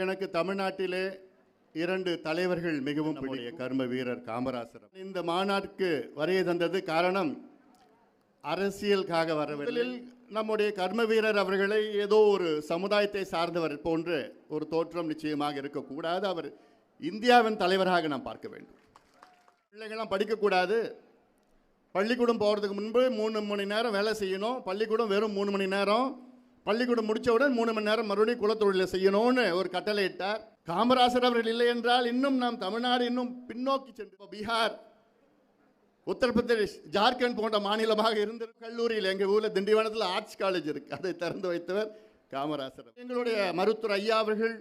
எனக்கு தமிழ்நாட்டிலே இரண்டு தலைவர்கள் மிகவும் நம்முடைய கர்ம வீரர் காமராசர். இந்த மாநாட்டுக்கு வருகை தந்தது காரணம் அரசியலுக்காக வரவில்லை. நம்முடைய கர்ம வீரர் அவர்களை ஏதோ ஒரு சமுதாயத்தை சார்ந்தவர் போன்று ஒரு தோற்றம் நிச்சயமாக இருக்கக்கூடாது. அவர் இந்தியாவின் தலைவராக நாம் பார்க்க வேண்டும். பிள்ளைங்கள்லாம் படிக்கக்கூடாது. பள்ளிக்கூடம் போகிறதுக்கு முன்பு மூணு மணி நேரம் வேலை செய்யணும். பள்ளிக்கூடம் வெறும் மூணு மணி நேரம். பள்ளிக்கூடம் முடித்தவுடன் மூணு மணி நேரம் மறுபடியும் குலத்தொழிலை செய்யணும்னு ஒரு கட்டளை இட்டார். காமராசர் அவர்கள் இல்லை என்றால் இன்னும் நாம் தமிழ்நாடு இன்னும் பின்னோக்கி சென்று பீகார் உத்தரப்பிரதேஷ் ஜார்க்கண்ட் போன்ற மாநிலமாக இருந்த கல்லூரியில் எங்கள் ஊரில் திண்டிவனத்தில் ஆர்ட்ஸ் காலேஜ் இருக்குது அதை திறந்து வைத்தவர் காமராசர். எங்களுடைய மருத்துவர் ஐயா அவர்கள்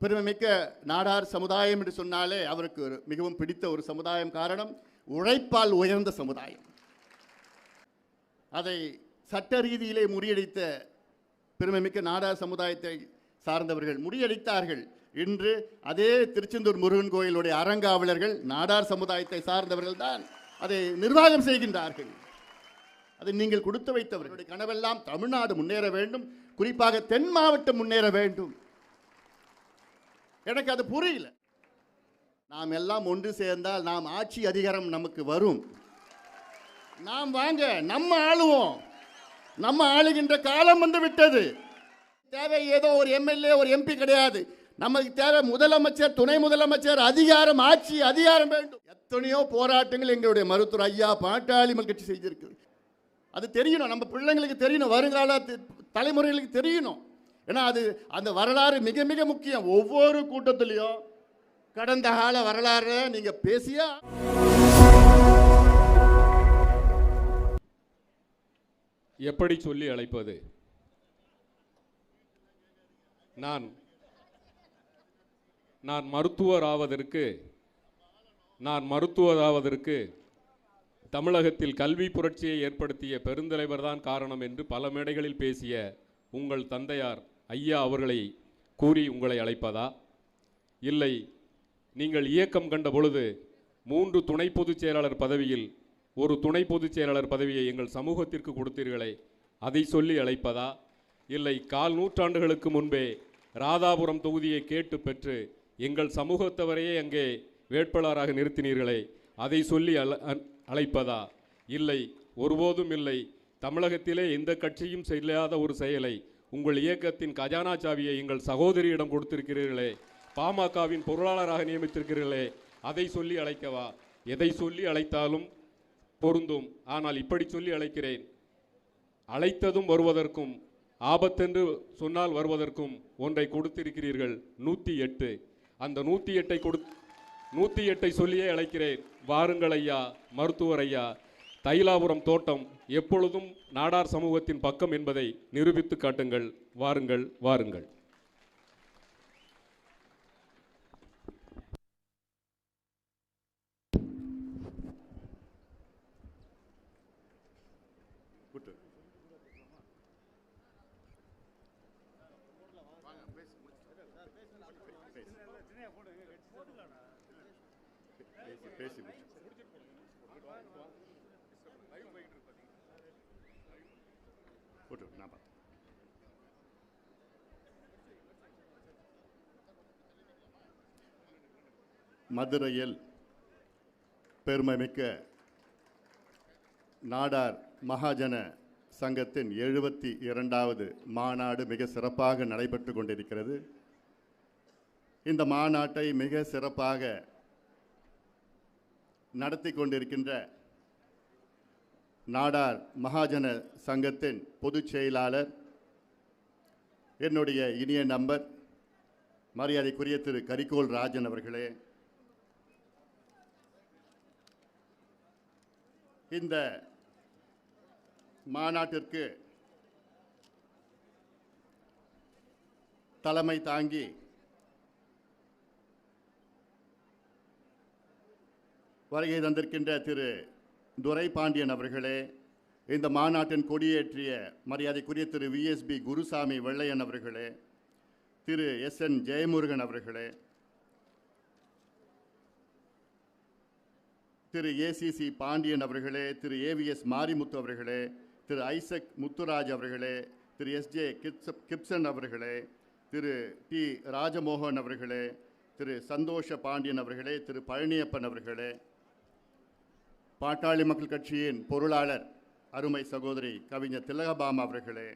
பெருமைமிக்க நாடார் சமுதாயம் என்று சொன்னாலே அவருக்கு ஒரு மிகவும் பிடித்த ஒரு சமுதாயம் காரணம் உழைப்பால் உயர்ந்த சமுதாயம். அதை சட்ட ரீதியிலே முறியடித்த பெருமைமிக்க நாடார் சமுதாயத்தை சார்ந்தவர்கள் முறியடித்தார்கள். இன்று அதே திருச்செந்தூர் முருகன் கோயிலுடைய அறங்காவலர்கள் நாடார் சமுதாயத்தை சார்ந்தவர்கள் தான் அதை நிர்வாகம் செய்கின்றார்கள். அதை நீங்கள் கொடுத்து வைத்தவர்களுடைய கனவெல்லாம் தமிழ்நாடு முன்னேற வேண்டும். குறிப்பாக தென் மாவட்டம் முன்னேற வேண்டும். எனக்கு அது புரியல. நாம் எல்லாம் ஒன்று சேர்ந்தால் நாம் ஆட்சி அதிகாரம் நமக்கு வரும். நாம் வாங்க நம்ம ஆளுவோம். நம்ம ஆளுகின்ற காலம் வந்து விட்டது. தேவை ஏதோ ஒரு எம்எல்ஏ ஒரு எம்பி கிடையாது. நமக்கு தேவை முதலமைச்சர் துணை முதலமைச்சர் அதிகாரம் ஆட்சி அதிகாரம் வேண்டும். எத்தனையோ போராட்டங்கள் எங்களுடைய மருத்துவர் ஐயா பாட்டாளி கட்சி செய்திருக்கு. அது தெரியணும். நம்ம பிள்ளைங்களுக்கு தெரியணும். வருங்கால தலைமுறைகளுக்கு தெரியணும். ஏன்னா அது அந்த வரலாறு மிக மிக முக்கியம். ஒவ்வொரு கூட்டத்திலையும் கடந்த கால வரலாறு நீங்கள் பேசியா எப்படி சொல்லி அழைப்பது? நான் நான் மருத்துவர் ஆவதற்கு நான் மருத்துவராவதற்கு தமிழகத்தில் கல்வி புரட்சியை ஏற்படுத்திய பெருந்தலைவர் தான் காரணம் என்று பல மேடைகளில் பேசிய உங்கள் தந்தையார் ஐயா அவர்களை கூறி உங்களை அழைப்பதா? இல்லை நீங்கள் இயக்கம் கண்ட பொழுது மூன்று துணை பொதுச் செயலாளர் பதவியில் ஒரு துணை பொதுச் செயலாளர் பதவியை எங்கள் சமூகத்திற்கு கொடுத்தீர்களே அதை சொல்லி அழைப்பதா? இல்லை கால் நூற்றாண்டுகளுக்கு முன்பே ராதாபுரம் தொகுதியை கேட்டு பெற்று எங்கள் சமூகத்தவரையே அங்கே வேட்பாளராக நிறுத்தினீர்களே அதை சொல்லி அ- அழைப்பதா? இல்லை ஒருபோதும் இல்லை. தமிழகத்திலே எந்த கட்சியும் செய்யாத ஒரு செயலை உங்கள் இயக்கத்தின் கஜானா சாவியை எங்கள் சகோதரியிடம் கொடுத்திருக்கிறீர்களே பாமகவின் பொருளாளராக நியமித்திருக்கிறீர்களே அதை சொல்லி அழைக்கவா? எதை சொல்லி அழைத்தாலும் பொருந்தும். ஆனால் இப்படி சொல்லி அழைக்கிறேன். அழைத்ததும் வருவதற்கும் ஆபத்தென்று சொன்னால் வருவதற்கும் ஒன்றை கொடுத்திருக்கிறீர்கள். நூற்றி எட்டு அந்த நூற்றி எட்டை கொடு நூற்றி எட்டை சொல்லியே அழைக்கிறேன். வாருங்கள் ஐயா மருத்துவர் ஐயா. தைலாபுரம் தோட்டம் எப்பொழுதும் நாடார் சமூகத்தின் பக்கம் என்பதை நிரூபித்து காட்டுங்கள். வாருங்கள் வாருங்கள். பேசி போட்டு நான் பார்த்து மதுரையில் பெருமைமிக்க நாடார் மகாஜன சங்கத்தின் எழுபத்தி இரண்டாவது மாநாடு மிக சிறப்பாக நடைபெற்று கொண்டிருக்கிறது. இந்த மாநாட்டை மிக சிறப்பாக நடத்தி கொண்டிருக்கின்ற நாடார் மகாஜன சங்கத்தின் பொதுச் செயலாளர் என்னுடைய இனிய நம்பர் மரியாதைக்குரிய திரு கரிகோல் ராஜன் அவர்களே. இந்த மாநாட்டிற்கு தலைமை தாங்கி வருகை தந்திருக்கின்ற திரு துரை பாண்டியன் அவர்களே இந்த மாநாட்டின் கொடியேற்றிய மரியாதைக்குரிய திரு விஎஸ்பி குருசாமி வெள்ளையன் அவர்களே திரு எஸ் என் ஜெயமுருகன் அவர்களே திரு ஏசிசி பாண்டியன் அவர்களே திரு ஏவிஎஸ் மாரிமுத்து அவர்களே திரு ஐசக் முத்துராஜ் அவர்களே திரு எஸ்ஜே கிப்சப் கிப்சன் அவர்களே திரு டி ராஜமோகன் அவர்களே திரு சந்தோஷ பாண்டியன் அவர்களே திரு பழனியப்பன் அவர்களே பாட்டாளி மக்கள் கட்சியின் பொருளாளர் அருமை சகோதரி கவிஞர் திலகபாமா அவர்களே.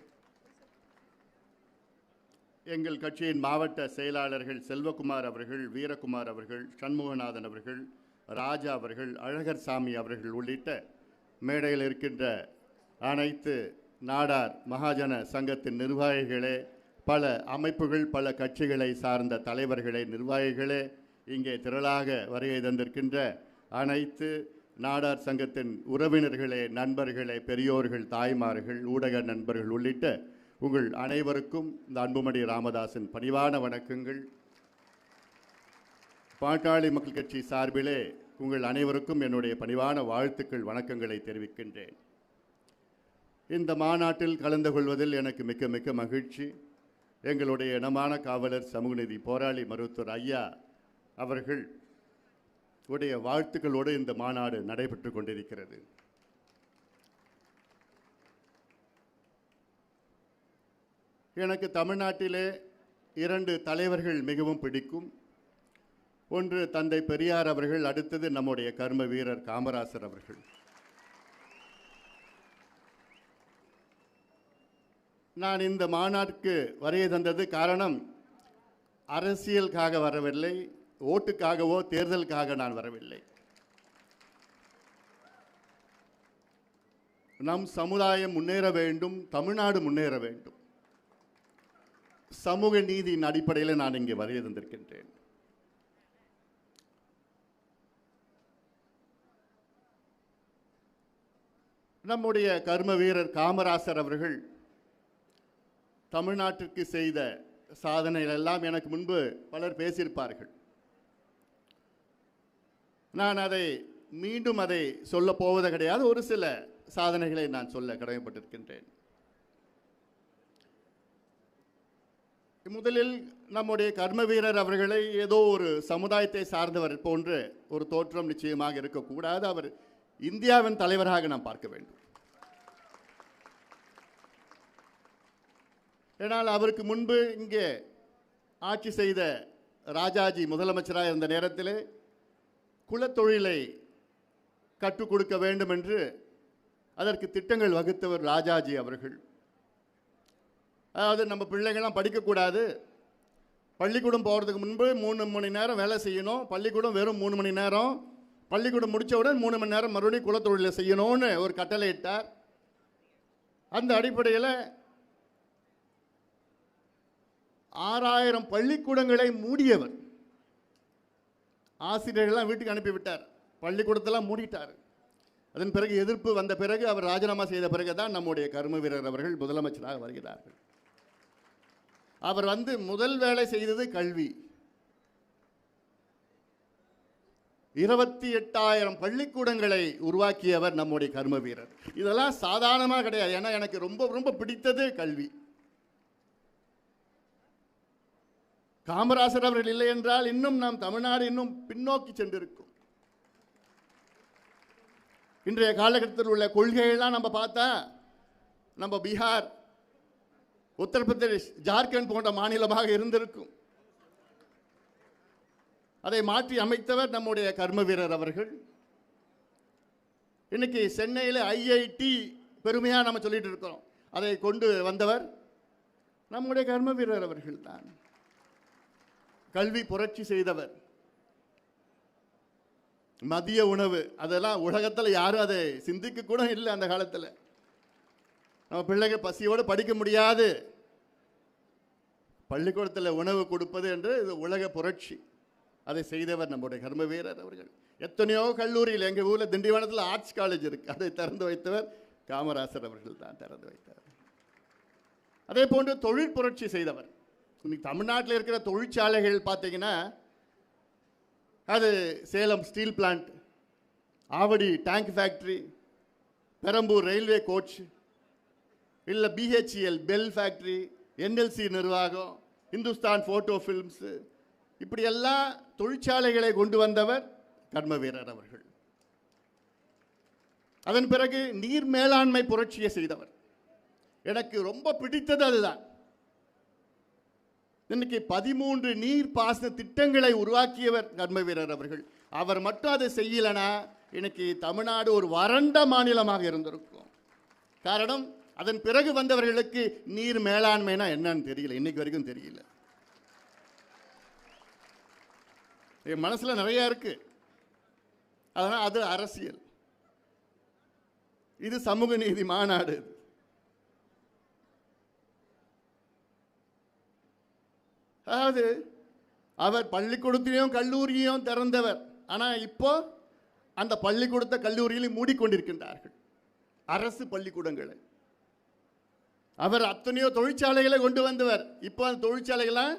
எங்கள் கட்சியின் மாவட்ட செயலாளர்கள் செல்வகுமார் அவர்கள் வீரகுமார் அவர்கள் சண்முகநாதன் அவர்கள் ராஜா அவர்கள் அழகர் சாமி அவர்கள் உள்ளிட்ட மேடையில் இருக்கின்ற அனைத்து நாடார் மகாஜன சங்கத்தின் நிர்வாகிகளே பல அமைப்புகள் பல கட்சிகளை சார்ந்த தலைவர்களே நிர்வாகிகளே இங்கே திரளாக வருகை தந்திருக்கின்ற அனைத்து நாடார் சங்கத்தின் உறவினர்களே நண்பர்களே பெரியோர்கள் தாய்மார்கள் ஊடக நண்பர்கள் உள்ளிட்ட உங்கள் அனைவருக்கும் இந்த அன்புமணி ராமதாசன் பணிவான வணக்கங்கள். பாட்டாளி மக்கள் கட்சி சார்பிலே உங்கள் அனைவருக்கும் என்னுடைய பணிவான வாழ்த்துக்கள் வணக்கங்களை தெரிவிக்கின்றேன். இந்த மாநாட்டில் கலந்து கொள்வதில் எனக்கு மிக்க மிக்க மகிழ்ச்சி. எங்களுடைய இனமான காவலர் சமூகநீதி போராளி மருத்துவர் ஐயா அவர்கள் உடைய வாழ்த்துக்களோடு இந்த மாநாடு நடைபெற்று கொண்டிருக்கிறது. எனக்கு தமிழ்நாட்டிலே இரண்டு தலைவர்கள் மிகவும் பிடிக்கும். ஒன்று தந்தை பெரியார் அவர்கள் அடுத்தது நம்முடைய கர்ம வீரர் காமராசர் அவர்கள். நான் இந்த மாநாட்டுக்கு வரைய தந்தது காரணம் அரசியலுக்காக வரவில்லை. ஓட்டுக்காகவோ தேர்தலுக்காக நான் வரவில்லை. நம் சமுதாயம் முன்னேற வேண்டும் தமிழ்நாடு முன்னேற வேண்டும். சமூக நீதியின் அடிப்படையில் நான் இங்கே வரையிருந்திருக்கின்றேன் நம்முடைய கர்ம வீரர் காமராசர் அவர்கள் தமிழ்நாட்டிற்கு செய்த சாதனைகள் எல்லாம் எனக்கு முன்பு பலர் பேசியிருப்பார்கள். நான் அதை மீண்டும் அதை சொல்ல போவது கிடையாது. ஒரு சில சாதனைகளை நான் சொல்ல கடமைப்பட்டிருக்கின்றேன். முதலில் நம்முடைய கர்ம வீரர் அவர்களை ஏதோ ஒரு சமுதாயத்தை சார்ந்தவர் போன்று ஒரு தோற்றம் நிச்சயமாக இருக்கக்கூடாது. அவர் இந்தியாவின் தலைவராக நாம் பார்க்க வேண்டும். ஏனால் அவருக்கு முன்பு இங்கே ஆட்சி செய்த ராஜாஜி முதலமைச்சராக இருந்த நேரத்திலே குலத்தொழிலை கற்றுக் கொடுக்க வேண்டும் என்று அதற்கு திட்டங்கள் வகுத்தவர் ராஜாஜி அவர்கள். அதாவது நம்ம பிள்ளைங்கள்லாம் படிக்கக்கூடாது. பள்ளிக்கூடம் போகிறதுக்கு முன்பு மூணு மணி நேரம் வேலை செய்யணும். பள்ளிக்கூடம் வெறும் மூணு மணி நேரம். பள்ளிக்கூடம் முடித்தவுடன் மூணு மணி நேரம் மறுபடியும் குலத்தொழிலை செய்யணும்னு ஒரு கட்டளை இட்டார். அந்த அடிப்படையில் ஆறாயிரம் பள்ளிக்கூடங்களை மூடியவர். ஆசிரியர்கள்லாம் வீட்டுக்கு அனுப்பிவிட்டார். பள்ளிக்கூடத்தெல்லாம் மூடிட்டார். அதன் பிறகு எதிர்ப்பு வந்த பிறகு அவர் ராஜினாமா செய்த பிறகு தான் நம்முடைய கர்ம வீரர் அவர்கள் முதலமைச்சராக வருகிறார்கள். அவர் வந்து முதல் வேலை செய்தது கல்வி. இருபத்தி எட்டாயிரம் பள்ளிக்கூடங்களை உருவாக்கியவர் நம்முடைய கர்ம வீரர். இதெல்லாம் சாதாரணமாக கிடையாது. ஏன்னா எனக்கு ரொம்ப ரொம்ப பிடித்தது கல்வி. காமராசர் அவர்கள் இல்லை என்றால் இன்னும் நாம் தமிழ்நாடு இன்னும் பின்னோக்கி சென்றிருக்கும். இன்றைய காலகட்டத்தில் உள்ள கொள்கைகள்லாம் நம்ம பார்த்தா நம்ம பீகார் உத்தரப்பிரதேஷ் ஜார்க்கண்ட் போன்ற மாநிலமாக இருந்திருக்கும். அதை மாற்றி அமைத்தவர் நம்முடைய கர்ம வீரர் அவர்கள். இன்னைக்கு சென்னையில் ஐஐடி பெருமையாக நம்ம சொல்லிட்டு இருக்கிறோம். அதை கொண்டு வந்தவர் நம்முடைய கர்ம வீரர் அவர்கள் தான் கல்வி புரட்சி செய்தவர். மதிய உணவு அதெல்லாம் உலகத்தில் யாரும் அதை சிந்திக்க கூட இல்லை அந்த காலத்தில். நம்ம பிள்ளைங்க பசியோடு படிக்க முடியாது. பள்ளிக்கூடத்தில் உணவு கொடுப்பது என்று இது உலக புரட்சி. அதை செய்தவர் நம்முடைய கர்ம வீரர் அவர்கள். எத்தனையோ கல்லூரியில் எங்கள் ஊரில் திண்டிவனத்தில் ஆர்ட்ஸ் காலேஜ் இருக்குது அதை திறந்து வைத்தவர் காமராசர் அவர்கள் தான் திறந்து வைத்தவர். அதே போன்று தொழில் புரட்சி செய்தவர். இன்னைக்கு தமிழ்நாட்டில் இருக்கிற தொழிற்சாலைகள் பார்த்தீங்கன்னா அது Salem steel plant Avadi tank factory Perambur railway coach இல்லை பிஹெச்இஎல் பெல் ஃபேக்ட்ரி என்எல்சி நிர்வாகம் இந்துஸ்தான் ஃபோட்டோ ஃபில்ம்ஸு இப்படியெல்லாம் தொழிற்சாலைகளை கொண்டு வந்தவர் கர்ம வீரர் அவர்கள். அதன் பிறகு நீர் மேலாண்மை புரட்சியை செய்தவர். எனக்கு ரொம்ப பிடித்தது அதுதான். இன்னைக்கு பதிமூன்று நீர் பாசன திட்டங்களை உருவாக்கியவர் கர்ம வீரர் அவர்கள். அவர் மட்டும் அதை செய்யலைன்னா இன்னைக்கு தமிழ்நாடு ஒரு வறண்ட மாநிலமாக இருந்திருக்கும். காரணம் அதன் பிறகு வந்தவர்களுக்கு நீர் மேலாண்மைனா என்னன்னு தெரியல. இன்னைக்கு வரைக்கும் தெரியல. என் மனசில் நிறையா இருக்கு. அதனால் அது அரசியல். இது சமூக நீதி மாநாடு. அதாவது அவர் பள்ளிக்கூடத்திலையும் கல்லூரியும் திறந்தவர். ஆனால் இப்போ அந்த பள்ளிக்கூடத்தை கல்லூரியிலும் மூடிக்கொண்டிருக்கின்றார்கள். அரசு பள்ளிக்கூடங்களை. அவர் அத்தனையோ தொழிற்சாலைகளை கொண்டு வந்தவர். இப்போ அந்த தொழிற்சாலைகள்லாம்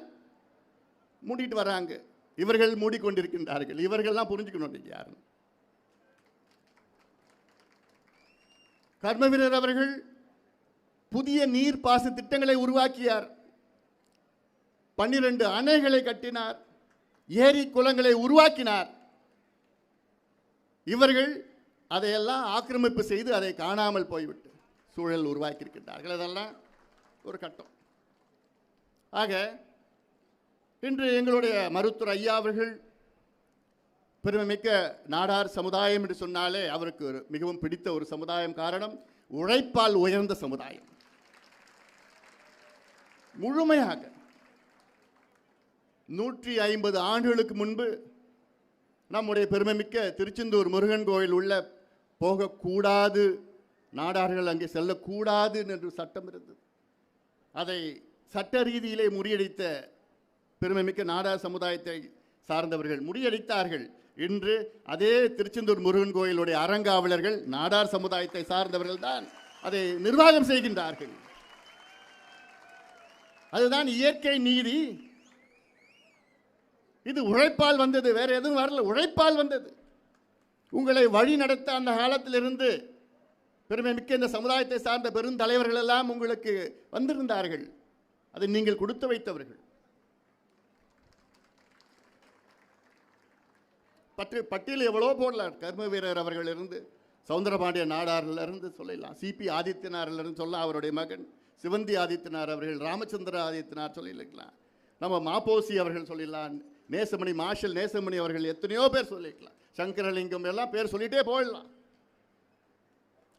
மூடிட்டு வராங்க. இவர்கள் மூடிக்கொண்டிருக்கின்றார்கள். இவர்கள்லாம் புரிஞ்சுக்கணும் நீங்க யாருன்னு. கர்மவீரர் அவர்கள் புதிய நீர் பாச திட்டங்களை உருவாக்கியார். பன்னிரண்டு அணைகளை கட்டினார் ஏரி குளங்களை உருவாக்கினார். இவர்கள் அதையெல்லாம் ஆக்கிரமிப்பு செய்து அதை காணாமல் போய்விட்டு சூழல் உருவாக்கியிருக்கின்றார்கள். அதெல்லாம் ஒரு கட்டம். ஆக இன்று எங்களுடைய மருத்துவர் ஐயா அவர்கள் பெருமைமிக்க நாடார் சமுதாயம் என்று சொன்னாலே அவருக்கு ஒரு மிகவும் பிடித்த ஒரு சமுதாயம் காரணம் உழைப்பால் உயர்ந்த சமுதாயம். முழுமையாக நூற்றி ஐம்பது ஆண்டுகளுக்கு முன்பு நம்முடைய பெருமைமிக்க திருச்செந்தூர் முருகன் கோயில் உள்ள போகக்கூடாது நாடார்கள் அங்கே செல்லக்கூடாது என்று சட்டம் இருந்தது. அதை சட்ட ரீதியிலே முறியடித்த பெருமைமிக்க நாடார் சமுதாயத்தை சார்ந்தவர்கள் முறியடித்தார்கள். இன்று அதே திருச்செந்தூர் முருகன் கோயிலுடைய அறங்காவலர்கள் நாடார் சமுதாயத்தை சார்ந்தவர்கள் தான் அதை நிர்வாகம் செய்கின்றார்கள். அதுதான் இயற்கை நீதி. இது உழைப்பால் வந்தது வேறு எதுவும் வரல. உழைப்பால் வந்தது. உங்களை வழி நடத்த அந்த காலத்திலிருந்து பெருமை மிக்க இந்த சமுதாயத்தை சார்ந்த பெருந்தலைவர்கள் எல்லாம் உங்களுக்கு வந்திருந்தார்கள். அதை நீங்கள் கொடுத்து வைத்தவர்கள். பற்றி பட்டியல் எவ்வளோ போடலாம் கர்ம வீரர் அவர்களிருந்து சவுந்தரபாண்டிய நாடாரிலிருந்து சொல்லலாம். சிபி ஆதித்யனாரிலிருந்து சொல்லலாம் அவருடைய மகன் சிவந்தி ஆதித்யனார் அவர்கள் ராமச்சந்திர ஆதித்யனார் சொல்லியிருக்கலாம். நம்ம மாப்போசி அவர்கள் சொல்லிடலாம். நேசமணி மார்ஷல் நேசமணி அவர்கள் எத்தனையோ பேர் சொல்லிக்கலாம் சங்கரலிங்கம் எல்லாம் பேர் சொல்லிட்டே போயிடலாம்.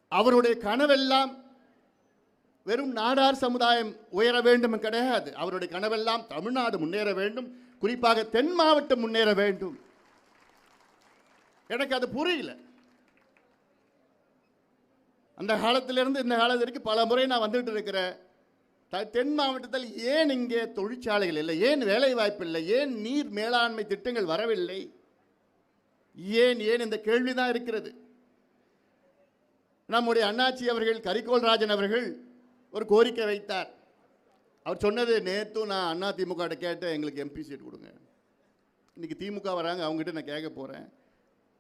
அவருடைய கனவெல்லாம் வெறும் நாடார் சமுதாயம் உயர வேண்டும் கிடையாது. அவருடைய கனவெல்லாம் தமிழ்நாடு முன்னேற வேண்டும். குறிப்பாக தென் மாவட்டம் முன்னேற வேண்டும். எனக்கு அது புரியல. அந்த காலத்திலிருந்து இந்த காலத்திற்கு வரைக்கும் பல முறை நான் வந்துட்டு இருக்கிறேன். த- தென் மாவட்டத்தில் ஏன் இங்கே தொழிற்சாலைகள் இல்லை? ஏன் வேலைவாய்ப்பு இல்லை? ஏன் நீர் மேலாண்மை திட்டங்கள் வரவில்லை? ஏன் ஏன் இந்த கேள்விதான் இருக்கிறது? நம்முடைய அண்ணாச்சி அவர்கள் கரிகோல் ராஜன் அவர்கள் ஒரு கோரிக்கை வைத்தார். அவர் சொன்னது நேற்றும் நான் அண்ணா திமுக கேட்டேன் எங்களுக்கு எம்பி சீட் கொடுங்க. இன்றைக்கி திமுக வராங்க அவங்ககிட்ட நான் கேட்க போகிறேன்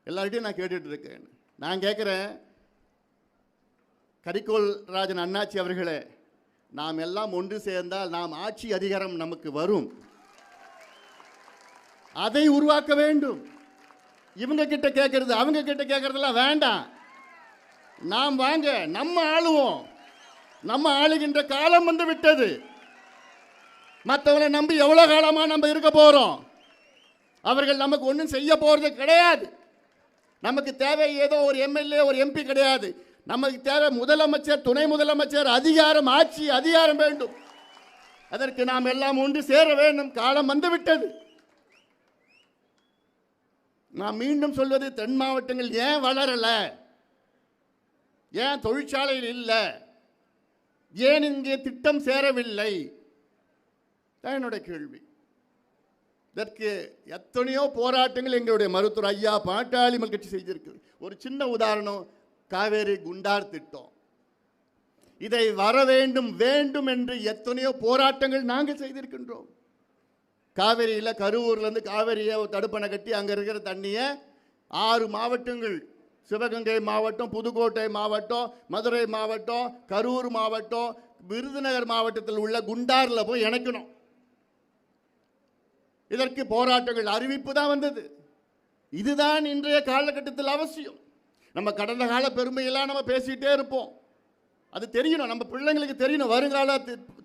எல்லார்கிட்டையும் நான் கேட்டுட்ருக்கேன் நான் கேட்குறேன் கரிகோல் ராஜன் அண்ணாச்சி அவர்களே நாம் எல்லாம் ஒன்று சேர்ந்தால் நாம் ஆட்சி அதிகாரம் நமக்கு வரும். அதை உருவாக்க வேண்டும். இவங்க கிட்ட கேட்கறது அவங்க கிட்ட கேட்கறதெல்லாம் வேண்டாம். நாம் வாங்க நம்ம ஆளுவோம். நம்ம ஆளுகின்ற காலம் வந்து விட்டது. மற்றவங்களை நம்பி எவ்வளோ காலமாக நம்ம இருக்க போகிறோம் அவர்கள் நமக்கு ஒன்றும் செய்ய போகிறது கிடையாது. நமக்கு தேவை ஏதோ ஒரு எம்எல்ஏ ஒரு எம்பி கிடையாது. நமக்கு தேவை முதலமைச்சர் துணை முதலமைச்சர் அதிகாரம் ஆட்சி அதிகாரம் வேண்டும். அதற்கு நாம் எல்லாம் ஒன்று சேர வேண்டும். காலம் வந்துவிட்டது. நான் மீண்டும் சொல்வது தென் மாவட்டங்கள் ஏன் வளரல? ஏன் தொழிற்சாலையில் இல்லை? ஏன் இங்கே திட்டம் சேரவில்லை? தான் என்னுடைய கேள்வி. இதற்கு எத்தனையோ போராட்டங்கள் எங்களுடைய மருத்துவர் ஐயா பாட்டாளி கட்சி செய்திருக்கு ஒரு சின்ன உதாரணம் காவேரி குண்டார் திட்டம். இதை வர வேண்டும் வேண்டும் என்று எத்தனையோ போராட்டங்கள் நாங்கள் செய்திருக்கின்றோம். காவேரியில் கரூர்லேருந்து காவேரியை தடுப்பணை கட்டி அங்கே இருக்கிற தண்ணியை ஆறு மாவட்டங்கள் சிவகங்கை மாவட்டம் புதுக்கோட்டை மாவட்டம் மதுரை மாவட்டம் கரூர் மாவட்டம் விருதுநகர் மாவட்டத்தில் உள்ள குண்டாரில் போய் இணைக்கணும். இதற்கு போராட்டங்கள் அறிவிப்பு தான் வந்தது. இதுதான் இன்றைய காலகட்டத்தில் அவசியம். நம்ம கடந்த கால பெருமையெல்லாம் நம்ம பேசிக்கிட்டே இருப்போம். அது தெரியணும். நம்ம பிள்ளைங்களுக்கு தெரியணும். வருங்கால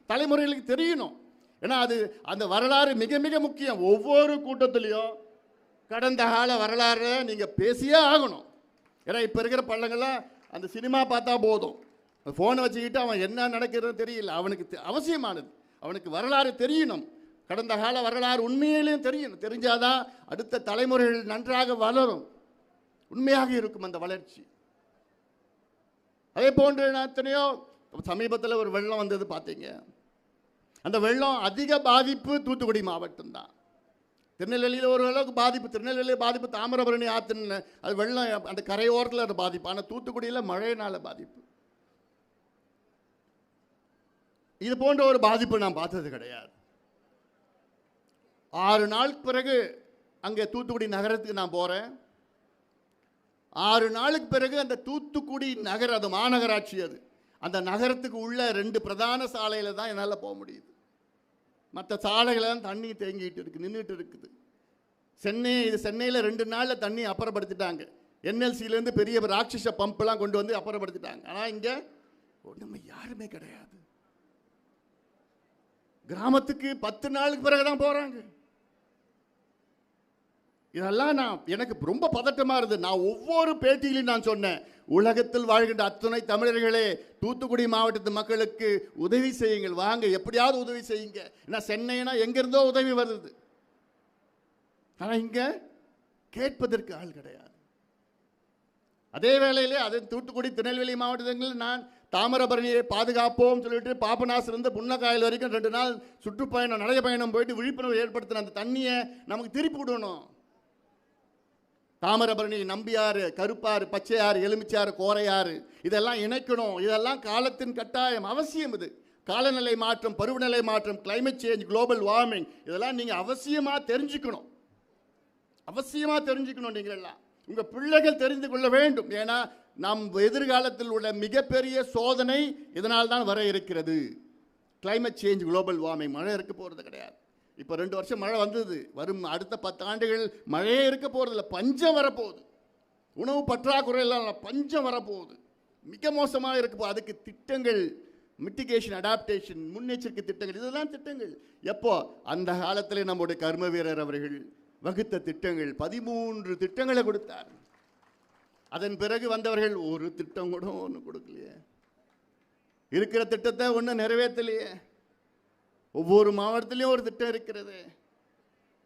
தலைமுறைகளுக்கு தெரியணும். ஏன்னா அது அந்த வரலாறு மிக மிக முக்கியம். ஒவ்வொரு கூட்டத்துலேயும் கடந்த கால வரலாறை நீங்கள் பேசியே ஆகணும். ஏன்னா இப்போ இருக்கிற பள்ளங்கள்லாம் அந்த சினிமா பார்த்தா போதும். ஃபோனை வச்சுக்கிட்டு அவன் என்ன நடக்கிறது தெரியல. அவனுக்கு தெ- அவசியமானது. அவனுக்கு வரலாறு தெரியணும். கடந்த கால வரலாறு உண்மையிலேயும் தெரியணும். தெரிஞ்சாதான் அடுத்த தலைமுறைகள் நன்றாக வளரும். உண்மையாக இருக்கும் அந்த வளர்ச்சி. அதே போன்று நான் எத்தனையோ சமீபத்தில் ஒரு வெள்ளம் வந்தது பார்த்தீங்க அந்த வெள்ளம் அதிக பாதிப்பு தூத்துக்குடி மாவட்டம் தான். திருநெல்வேலியில் ஓரளவுக்கு பாதிப்பு திருநெல்வேலியில் பாதிப்பு தாமிரபரணி ஆற்றுன்னு அது வெள்ளம் அந்த கரையோரத்தில் அது பாதிப்பு. ஆனால் தூத்துக்குடியில் மழையினால் பாதிப்பு. இது போன்ற ஒரு பாதிப்பு நான் பார்த்தது கிடையாது. ஆறு நாள் பிறகு அங்கே தூத்துக்குடி நகரத்துக்கு நான் போகிறேன் ஆறு நாளுக்கு பிறகு அந்த தூத்துக்குடி நகர் அது மாநகராட்சி அது. அந்த நகரத்துக்கு உள்ள ரெண்டு பிரதான சாலையில் தான் என்னால் போக முடியுது. மற்ற சாலைகள்லாம் தண்ணி தேங்கிட்டு இருக்குது நின்றுட்டு இருக்குது. சென்னை இது சென்னையில் ரெண்டு நாளில் தண்ணி அப்புறப்படுத்திட்டாங்க. என்எல்சியிலேருந்து பெரிய ராட்சச பம்ப்லாம் கொண்டு வந்து அப்புறப்படுத்திட்டாங்க. ஆனால் இங்கே ஒன்றுமே யாருமே கிடையாது. கிராமத்துக்கு பத்து நாளுக்கு பிறகு தான் போகிறாங்க இதெல்லாம் நான் எனக்கு ரொம்ப பதட்டமாக இருந்தது. நான் ஒவ்வொரு பேட்டியிலையும் நான் சொன்னேன். உலகத்தில் வாழ்கின்ற அத்துணை தமிழர்களே தூத்துக்குடி மாவட்டத்து மக்களுக்கு உதவி செய்யுங்கள். வாங்க எப்படியாவது உதவி செய்யுங்க. ஏன்னா சென்னைனா எங்கேருந்தோ உதவி வருது. ஆனால் இங்கே கேட்பதற்கு ஆள் கிடையாது. அதே வேளையிலே அது தூத்துக்குடி திருநெல்வேலி மாவட்டத்தில் நான் தாமிரபரணியை பாதுகாப்போம் சொல்லிட்டு பாபநாசிலிருந்து புன்னக்காயில் வரைக்கும் ரெண்டு நாள் சுற்றுப்பயணம் நடைபயணம் போயிட்டு விழிப்புணர்வு ஏற்படுத்தின அந்த தண்ணியை நமக்கு திருப்பி விடணும். தாமிரபரணி நம்பியாறு கருப்பாறு பச்சையாறு எலுமிச்சாறு கோரையாறு இதெல்லாம் இணைக்கணும். இதெல்லாம் காலத்தின் கட்டாயம் அவசியம் இது. காலநிலை மாற்றம் பருவநிலை மாற்றம் கிளைமேட் சேஞ்ச் குளோபல் வார்மிங் இதெல்லாம் நீங்கள் அவசியமாக தெரிஞ்சுக்கணும். அவசியமாக தெரிஞ்சுக்கணும் நீங்கள் எல்லாம் உங்கள் பிள்ளைகள் தெரிந்து கொள்ள வேண்டும். ஏன்னா நம் எதிர்காலத்தில் உள்ள மிகப்பெரிய சோதனை இதனால் தான் வர இருக்கிறது. கிளைமேட் சேஞ்ச் குளோபல் வார்மிங் மழை இருக்க போகிறது கிடையாது. இப்போ ரெண்டு வருஷம் மழை வந்தது. வரும் அடுத்த பத்து ஆண்டுகள் மழையே இருக்க போகிறதில்ல பஞ்சம் வரப்போகுது. உணவு பற்றாக்குறை எல்லாம் பஞ்சம் வரப்போகுது. மிக மோசமாக இருக்க போகுது. அதுக்கு திட்டங்கள் மிட்டிகேஷன் அடாப்டேஷன் முன்னெச்சரிக்கை திட்டங்கள் இதெல்லாம் திட்டங்கள். எப்போ? அந்த காலத்தில் நம்முடைய கர்ம வீரர் அவர்கள் வகுத்த திட்டங்கள் பதிமூன்று திட்டங்களை கொடுத்தார். அதன் பிறகு வந்தவர்கள் ஒரு திட்டம் கூட ஒன்று கொடுக்கலையே. இருக்கிற திட்டத்தை ஒன்றும் நிறைவேற்றலையே. ஒவ்வொரு மாவட்டத்திலையும் ஒரு திட்டம் இருக்கிறது.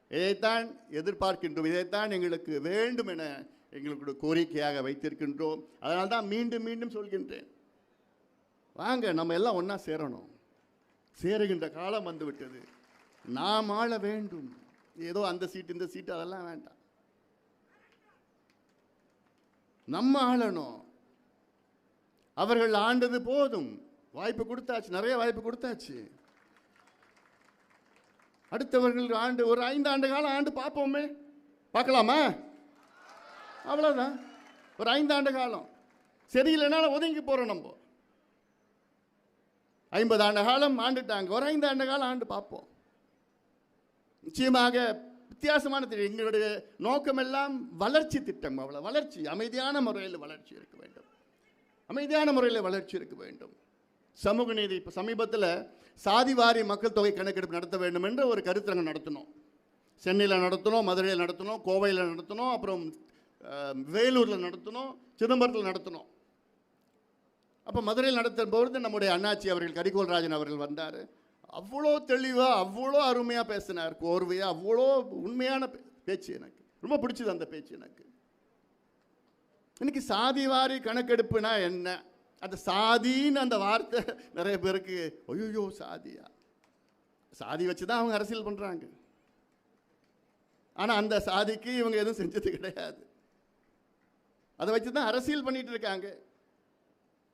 இதைத்தான் எதிர்பார்க்கின்றோம். இதைத்தான் எங்களுக்கு வேண்டும் என எங்களுக்கு கோரிக்கையாக வைத்திருக்கின்றோம். அதனால் தான் மீண்டும் மீண்டும் சொல்கின்றேன். வாங்க நம்ம எல்லாம் ஒன்றா சேரணும். சேருகின்ற காலம் வந்துவிட்டது நாம் ஆள வேண்டும். ஏதோ அந்த சீட்டு இந்த சீட்டு அதெல்லாம் வேண்டாம். நம்ம ஆளணும். அவர்கள் ஆண்டது போதும். வாய்ப்பு கொடுத்தாச்சு. நிறைய வாய்ப்பு கொடுத்தாச்சு. அடுத்தவர்கள் ஆண்டு ஒரு ஐந்து ஆண்டு காலம் ஆண்டு பார்ப்போமே. பார்க்கலாமா? அவ்வளோதான் ஒரு ஐந்து ஆண்டு காலம் சரியில்லைனாலும் ஒதுங்கி போகிறோம் நம்ம. ஐம்பது ஆண்டு காலம் ஆண்டுட்டாங்க. ஒரு ஐந்து ஆண்டு காலம் ஆண்டு பார்ப்போம். நிச்சயமாக வித்தியாசமான திட்டம். எங்களுடைய நோக்கமெல்லாம் வளர்ச்சி திட்டம் அவ்வளோ வளர்ச்சி அமைதியான முறையில் வளர்ச்சி இருக்க வேண்டும். அமைதியான முறையில் வளர்ச்சி இருக்க வேண்டும். சமூக நீதி இப்போ சமீபத்தில் சாதிவாரி மக்கள் தொகை கணக்கெடுப்பு நடத்த வேண்டும் என்ற ஒரு கருத்தரங்கம் நடத்தினோம். சென்னையில் நடத்தினோம் மதுரையில் நடத்தினோம் கோவையில் நடத்தினோம் அப்புறம் வேலூரில் நடத்தினோம் சிதம்பரத்தில் நடத்தினோம். அப்போ மதுரையில் நடத்தும் பொழுது நம்முடைய அண்ணாச்சி அவர்கள் கரிகோல் ராஜன் அவர்கள் வந்தார். அவ்வளோ தெளிவாக அவ்வளோ அருமையாக பேசினார் கோர்வையாக அவ்வளோ உண்மையான பே- பேச்சு எனக்கு. ரொம்ப பிடிச்சது அந்த பேச்சு எனக்கு. இன்னைக்கு சாதிவாரி கணக்கெடுப்புனா என்ன? அந்த சாதின்னு அந்த வார்த்தை நிறைய பேருக்கு ஐயோ சாதியா? சாதி வச்சு தான் அவங்க அரசியல் பண்ணுறாங்க ஆனால் அந்த சாதிக்கு இவங்க எதுவும் செஞ்சது கிடையாது. அதை வச்சு தான் அரசியல் பண்ணிட்டு இருக்காங்க.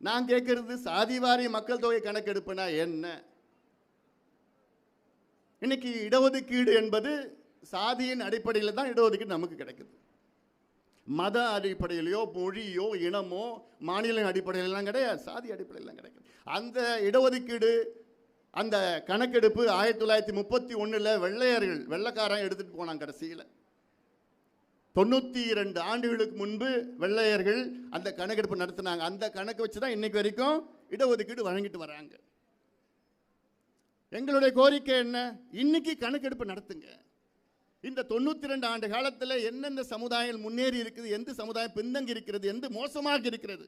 நான் கேட்கறது சாதிவாரி மக்கள் தொகை கணக்கெடுப்புனா என்ன? இன்னைக்கு இடஒதுக்கீடு என்பது சாதியின் அடிப்படையில் தான் இடஒதுக்கீடு நமக்கு கிடைக்குது. மத அடிப்படையிலையோ மொழியோ இனமோ மாநில அடிப்படையிலலாம் கிடையாது. சாதி அடிப்படையிலாம் கிடையாது. அந்த இடஒதுக்கீடு அந்த கணக்கெடுப்பு ஆயிரத்தி தொள்ளாயிரத்தி முப்பத்தி ஒன்றில் வெள்ளையர்கள் வெள்ளைக்காரன் எடுத்துகிட்டு போனாங்க கடைசியில். தொண்ணூற்றி ரெண்டு ஆண்டுகளுக்கு முன்பு வெள்ளையர்கள் அந்த கணக்கெடுப்பு நடத்தினாங்க. அந்த கணக்கு வச்சு தான் இன்னைக்கு வரைக்கும் இடஒதுக்கீடு வழங்கிட்டு வராங்க. எங்களுடைய கோரிக்கை என்ன? இன்னைக்கு கணக்கெடுப்பு நடத்துங்க. இந்த தொண்ணூத்தி ரெண்டு ஆண்டு காலத்தில் எந்தெந்த சமுதாயம் முன்னேறி இருக்குது எந்த சமுதாயம் பின்தங்கி இருக்கிறது எந்த மோசமாக இருக்கிறது?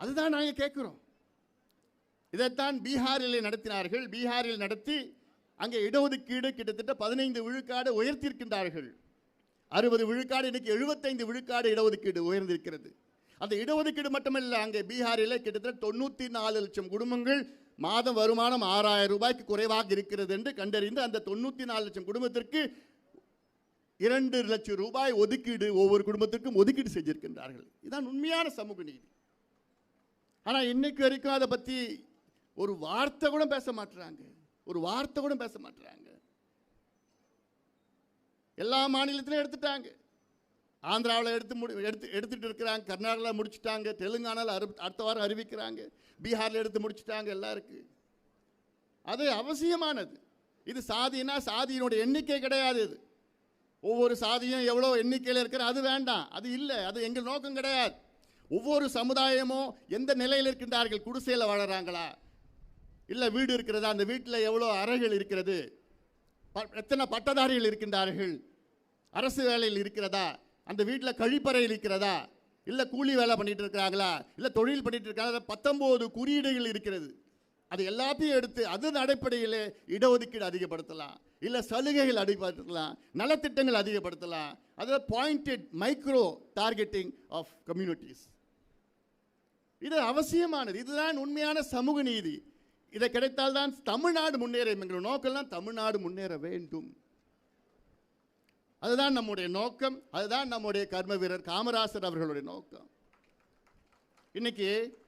அதுதான் நாங்கள் கேட்குறோம் இதைத்தான் பீகாரில் நடத்தினார்கள். பீகாரில் நடத்தி அங்கே இடஒதுக்கீடு கிட்டத்தட்ட பதினைந்து விழுக்காடு உயர்த்தியிருக்கின்றார்கள். அறுபது விழுக்காடு இன்னைக்கு எழுபத்தைந்து விழுக்காடு இடஒதுக்கீடு உயர்ந்திருக்கிறது. அந்த இடஒதுக்கீடு மட்டுமல்ல அங்கே பீகாரில் கிட்டத்தட்ட தொண்ணூற்றி நாலு லட்சம் குடும்பங்கள் மாதம் வருமானம் ஆறாயிரம் ரூபாய்க்கு குறைவாக இருக்கிறது என்று கண்டறிந்து அந்த தொண்ணூற்றி நாலு லட்சம் குடும்பத்திற்கு இரண்டு லட்சம் ரூபாய் ஒதுக்கீடு ஒவ்வொரு குடும்பத்திற்கும் ஒதுக்கீடு செஞ்சிருக்கின்றார்கள். இதுதான் உண்மையான சமூக நீதி. ஆனால் இன்னைக்கு வரைக்கும் அதை பற்றி ஒரு வார்த்தை கூட பேச மாட்டுறாங்க ஒரு வார்த்தை கூட பேச மாட்டுறாங்க எல்லா மாநிலத்திலும் எடுத்துட்டாங்க. ஆந்திராவில் எடுத்து முடி எடுத்து எடுத்துகிட்டு இருக்கிறாங்க. கர்நாடகாவில் முடிச்சுட்டாங்க. தெலுங்கானாவில் அரு அடுத்த வாரம் அறிவிக்கிறாங்க. பீகாரில் எடுத்து முடிச்சிட்டாங்க. எல்லாம் அது அவசியமானது. இது சாதினா சாதியினுடைய எண்ணிக்கை கிடையாது இது. ஒவ்வொரு சாதியும் எவ்வளோ எண்ணிக்கையில் இருக்கிற அது வேண்டாம். அது இல்லை. அது எங்கள் நோக்கம் கிடையாது. ஒவ்வொரு சமுதாயமும் எந்த நிலையில் இருக்கின்றார்கள்? குடிசையில் வாழறாங்களா இல்லை வீடு இருக்கிறதா? அந்த வீட்டில் எவ்வளோ அறைகள் இருக்கிறது? எத்தனை பட்டதாரிகள் இருக்கின்றார்கள்? அரசு வேலையில் இருக்கிறதா? அந்த வீட்டில் கழிப்பறை இருக்கிறதா? இல்லை கூலி வேலை பண்ணிட்டு இருக்கிறாங்களா? இல்லை தொழில் பண்ணிட்டு இருக்காங்களா? பத்தொம்போது குறியீடுகள் இருக்கிறது. அது எல்லாத்தையும் எடுத்து அதன் அடிப்படையில் இடஒதுக்கீடு அதிகப்படுத்தலாம். இல்லை சலுகைகள் அதிகப்படுத்தலாம். நலத்திட்டங்கள் அதிகப்படுத்தலாம். அதில் pointed micro targeting of communities இது அவசியமானது. இதுதான் உண்மையான சமூக நீதி. இதை கிடைத்தால்தான் தமிழ்நாடு முன்னேறும் எங்கள் நோக்கம்லாம் தமிழ்நாடு முன்னேற வேண்டும். அதுதான் நம்முடைய நோக்கம் அதுதான் நம்முடைய கர்ம வீரர் காமராசர் அவர்களுடைய நோக்கம். இன்னைக்கு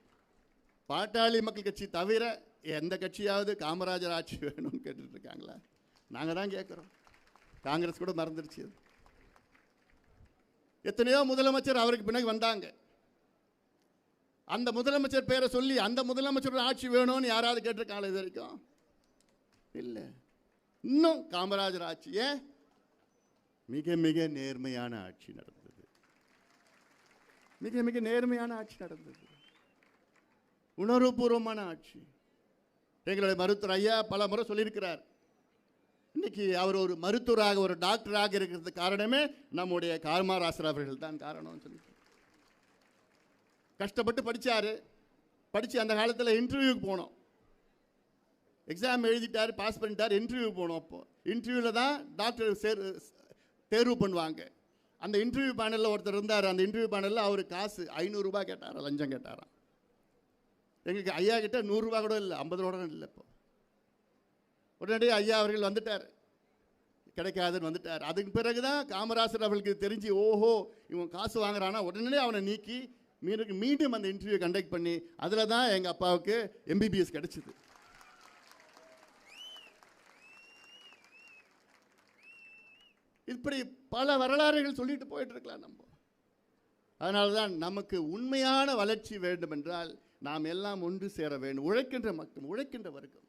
பாட்டாளி மக்கள் கட்சி தவிர எந்த கட்சியாவது காமராஜர் ஆட்சி வேணும்னு கேட்டுட்டு இருக்காங்களா? நாங்கள் தான் கேட்குறோம் காங்கிரஸ் கூட மறந்துடுச்சு அது. எத்தனையோ முதலமைச்சர் அவருக்கு பின்னாடி வந்தாங்க. அந்த முதலமைச்சர் பேரை சொல்லி அந்த முதலமைச்சரோட ஆட்சி வேணும்னு யாராவது கேட்டிருக்காங்களா இது வரைக்கும்? இல்லை. இன்னும் காமராஜர் ஆட்சி ஏன்? மிக மிக நேர்மையான ஆட்சி நடந்தது. மிக மிக நேர்மையான ஆட்சி நடந்தது. உணர்வுபூர்வமான ஆட்சி. எங்களுடைய மருத்துவர் ஐயா பல முறை சொல்லியிருக்கிறார். இன்னைக்கு அவர் ஒரு மருத்துவராக ஒரு டாக்டராக இருக்கிறதுக்கு காரணமே நம்முடைய கார்மாராசர் அவர்கள் தான் காரணம்னு சொல்லி கஷ்டப்பட்டு படிச்சாரு. படித்து அந்த காலத்தில் இன்டர்வியூக்கு போனோம். எக்ஸாம் எழுதிட்டார் பாஸ் பண்ணிட்டார் இன்டர்வியூ போனோம் அப்போ. இன்டர்வியூவில் தான் டாக்டர் சேர் தேர்வு பண்ணுவாங்க. அந்த இன்டர்வியூ பேனலில் ஒருத்தர் இருந்தார். அந்த இன்டர்வியூ பேனலில் அவர் காசு ஐநூறுரூபா கேட்டார் லஞ்சம் கேட்டாராம் எங்களுக்கு ஐயா கிட்ட நூறுரூவா கூட இல்லை ஐம்பது ரூபா கூட இல்லை இப்போ. உடனடியே ஐயா அவர்கள் வந்துட்டார். கிடைக்காதுன்னு வந்துட்டார். அதுக்கு பிறகு தான் காமராசர் அவர்களுக்கு தெரிஞ்சு ஓஹோ இவன் காசு வாங்குறானா உடனே அவனை நீக்கி மீண்டும் மீண்டும் அந்த இன்டர்வியூ கண்டக்ட் பண்ணி அதில் தான் எங்கள் அப்பாவுக்கு எம்பிபிஎஸ் கிடச்சிது. இப்படி பல வரலாறுகள் சொல்லிட்டு போயிட்டு இருக்கலாம் நம்ம. அதனால தான் நமக்கு உண்மையான வளர்ச்சி வேண்டும் என்றால் நாம் எல்லாம் ஒன்று சேர வேண்டும். உழைக்கின்ற மக்கள் உழைக்கின்ற வர்க்கம்.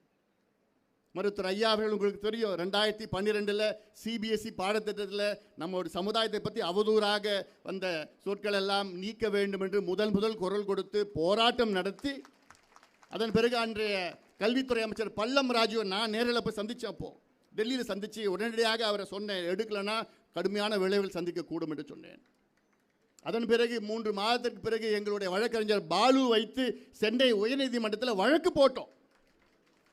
மருத்துவர் ஐயா அவர்கள் உங்களுக்கு தெரியும் ரெண்டாயிரத்தி பன்னிரெண்டில் சிபிஎஸ்சி பாடத்திட்டத்தில் நம்ம ஒரு சமுதாயத்தை பற்றி அவதூறாக வந்த சொற்கள் எல்லாம் நீக்க வேண்டும் என்று முதல் முதல் குரல் கொடுத்து போராட்டம் நடத்தி அதன் பிறகு அன்றைய கல்வித்துறை அமைச்சர் பல்லம் ராஜுவை நான் நேரில் போய் சந்தித்தேன் டெல்லியில் சந்தித்து உடனடியாக அவரை சொன்னேன் எடுக்கலைன்னா கடுமையான விளைவுகள் சந்திக்கக்கூடும் என்று சொன்னேன். அதன் பிறகு மூன்று மாதத்திற்கு பிறகு எங்களுடைய வழக்கறிஞர் பாலு வைத்து சென்னை உயர்நீதிமன்றத்தில் வழக்கு போட்டோம்.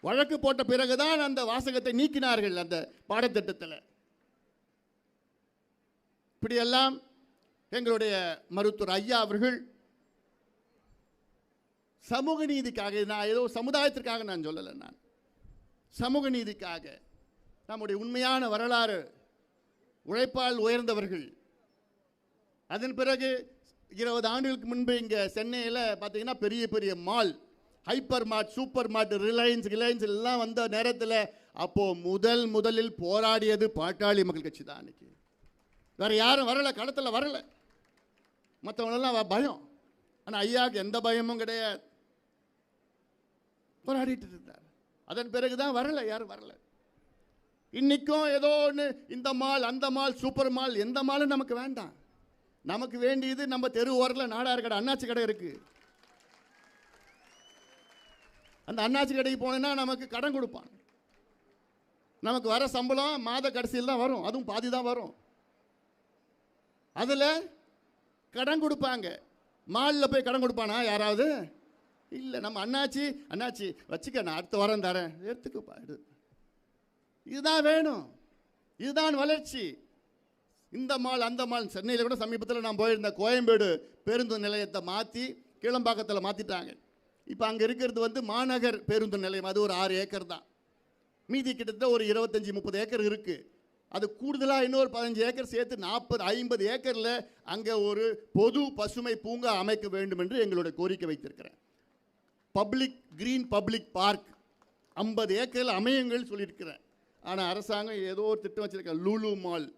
வழக்கு போட்ட பிறகுதான் அந்த வாசகத்தை நீக்கினார்கள் அந்த பாடத்திட்டத்தில். இப்படியெல்லாம் எங்களுடைய மருத்துவர் ஐயா அவர்கள் சமூக நீதிக்காக நான் ஏதோ சமுதாயத்திற்காக நான் சொல்லலை நான். சமூக நீதிக்காக நம்முடைய உண்மையான வரலாறு உழைப்பால் உயர்ந்தவர்கள். அதன் பிறகு இருபது ஆண்டுகளுக்கு முன்பு இங்கே சென்னையில் பார்த்தீங்கன்னா பெரிய பெரிய mall hyper mart super mart Reliance Reliance எல்லாம் வந்த நேரத்தில் அப்போது முதல் முதலில் போராடியது பாட்டாளி மக்கள் கட்சி தான் அன்னைக்கு. வேறு யாரும் வரலை களத்தில் வரலை. மற்றவங்களெல்லாம் பயம். ஆனால் ஐயாவுக்கு எந்த பயமும் கிடையாது. போராடிட்டு இருந்தார். அதன் பிறகு தான் வரலை யாரும் வரலை. இன்னைக்கும் ஏதோ ஒன்று இந்த மால் அந்த மால் சூப்பர் மால் எந்த மாலும் நமக்கு வேண்டாம். நமக்கு வேண்டியது நம்ம தெரு ஓரத்தில் நாடார் கடை அண்ணாச்சி கடை இருக்குது அந்த அண்ணாச்சி கடைக்கு போனேன்னா நமக்கு கடன் கொடுப்பான். நமக்கு வர சம்பளம் மாத கடைசியில் தான் வரும். அதுவும் பாதி தான் வரும். அதில் கடன் கொடுப்பாங்க. மாலில் போய் கடன் கொடுப்பானா யாராவது? இல்லை நம்ம அண்ணாச்சி அண்ணாச்சி வச்சுக்க நான் அடுத்த வாரம் தரேன். எடுத்துக்கப்பா எடுத்து இதுதான் வேணும். இதுதான் வளர்ச்சி. இந்த மால் அந்த மால் சென்னையில் கூட சமீபத்தில் நான் போயிருந்தேன் கோயம்பேடு பேருந்து நிலையத்தை மாற்றி கீழம்பாக்கத்தில் மாற்றிட்டாங்க இப்போ அங்கே இருக்கிறது வந்து மாநகர் பேருந்து நிலையம். அது ஒரு ஆறு ஏக்கர் தான். மீதி கிட்டத்தட்ட ஒரு இருபத்தஞ்சி முப்பது ஏக்கர் இருக்குது அது கூடுதலாக இன்னொரு பதினஞ்சு ஏக்கர் சேர்த்து நாற்பது ஐம்பது ஏக்கரில் அங்கே ஒரு பொது பசுமை பூங்கா அமைக்க வேண்டும் என்று எங்களுடைய கோரிக்கை வைத்திருக்கிறேன். பப்ளிக் க்ரீன் பப்ளிக் பார்க் ஐம்பது ஏக்கரில் அமையுங்கள் சொல்லியிருக்கிறேன். ஆனால் அரசாங்கம் ஏதோ ஒரு திட்டம் வச்சுருக்க லூலு மால்.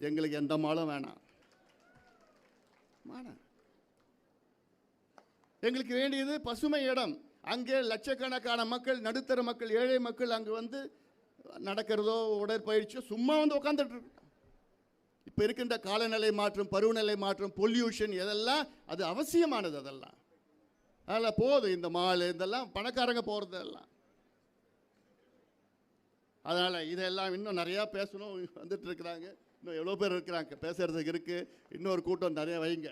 எங்களுக்கு எந்த மாலும் வேணாம். வேணாம் எங்களுக்கு வேண்டியது பசுமை இடம். அங்கே லட்சக்கணக்கான மக்கள் நடுத்தர மக்கள் ஏழை மக்கள் அங்கே வந்து நடக்கிறதோ உடற்பயிற்சியோ சும்மா வந்து உட்காந்துட்டு இப்போ இருக்கின்ற காலநிலை மாற்றம் பருவநிலை மாற்றம் பொல்யூஷன் இதெல்லாம் அது அவசியமானது அதெல்லாம். அதில் போதும் இந்த மாலு இதெல்லாம் பணக்காரங்க போகிறது எல்லாம் அதனால் இதெல்லாம் இன்னும் நிறையா பேசணும். வந்துட்டு இருக்கிறாங்க. இன்னும் எவ்வளோ பேர் இருக்கிறாங்க? பேசுகிறதுக்கு இருக்குது இன்னொரு கூட்டம் நிறைய வைங்க.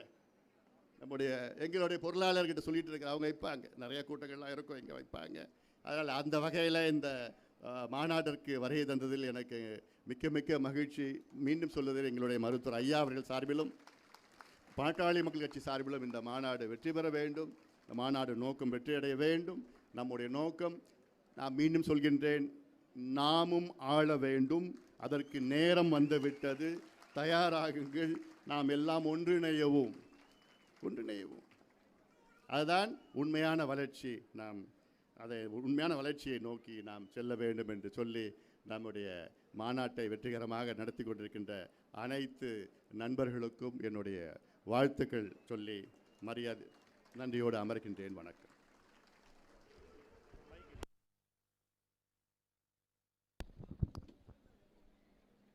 நம்முடைய எங்களுடைய பொருளாளர்கிட்ட சொல்லிட்டு இருக்கிற அவங்க வைப்பாங்க. நிறைய கூட்டங்கள்லாம் இருக்கும். இங்கே வைப்பாங்க. அதனால் அந்த வகையில் இந்த மாநாட்டிற்கு வருகை தந்ததில் எனக்கு மிக்க மிக்க மகிழ்ச்சி. மீண்டும் சொல்வதில் எங்களுடைய மருத்துவர் ஐயா அவர்கள் சார்பிலும் பாட்டாளி மக்கள் கட்சி சார்பிலும் இந்த மாநாடு வெற்றி பெற வேண்டும். இந்த மாநாடு நோக்கம் வெற்றியடைய வேண்டும். நம்முடைய நோக்கம் நான் மீண்டும் சொல்கின்றேன். நாமும் ஆள வேண்டும். அதற்கு நேரம் வந்துவிட்டது. தயாராகுங்கள். நாம் எல்லாம் ஒன்றிணையவும். ஒன்றிணையவும். அதுதான் உண்மையான வளர்ச்சி. நாம் அதை உண்மையான வளர்ச்சியை நோக்கி நாம் செல்ல வேண்டும் என்று சொல்லி நம்முடைய மாநாட்டை வெற்றிகரமாக நடத்தி கொண்டிருக்கின்ற அனைத்து நண்பர்களுக்கும் என்னுடைய வாழ்த்துக்கள் சொல்லி மரியாதை நன்றியோடு அமர்கின்றேன். வணக்கம்.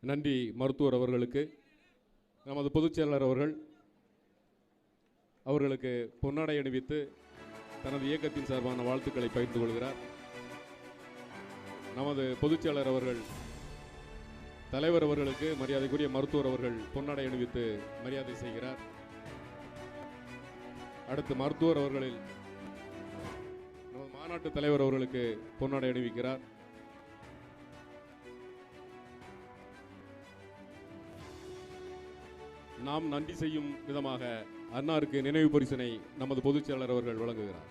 நன்றி மருத்துவர் அவர்களுக்கு நமது பொதுச் செயலாளர் அவர்கள் அவர்களுக்கு பொன்னாடை அணிவித்து தனது இயக்கத்தின் சார்பான வாழ்த்துக்களை பகிர்ந்து கொள்கிறார். நமது பொதுச் செயலாளர் அவர்கள் தலைவர் அவர்களுக்கு மரியாதைக்குரிய மருத்துவர் அவர்கள் பொன்னாடை அணிவித்து மரியாதை செய்கிறார். அடுத்து மருத்துவர் அவர்களில் நமது மாநாட்டு தலைவர் அவர்களுக்கு பொன்னாடை அணிவிக்கிறார். நாம் நன்றி செய்யும் விதமாக அன்னாருக்கு நினைவு பரிசனை நமது பொதுச் செயலர் அவர்கள் வழங்குகிறார்.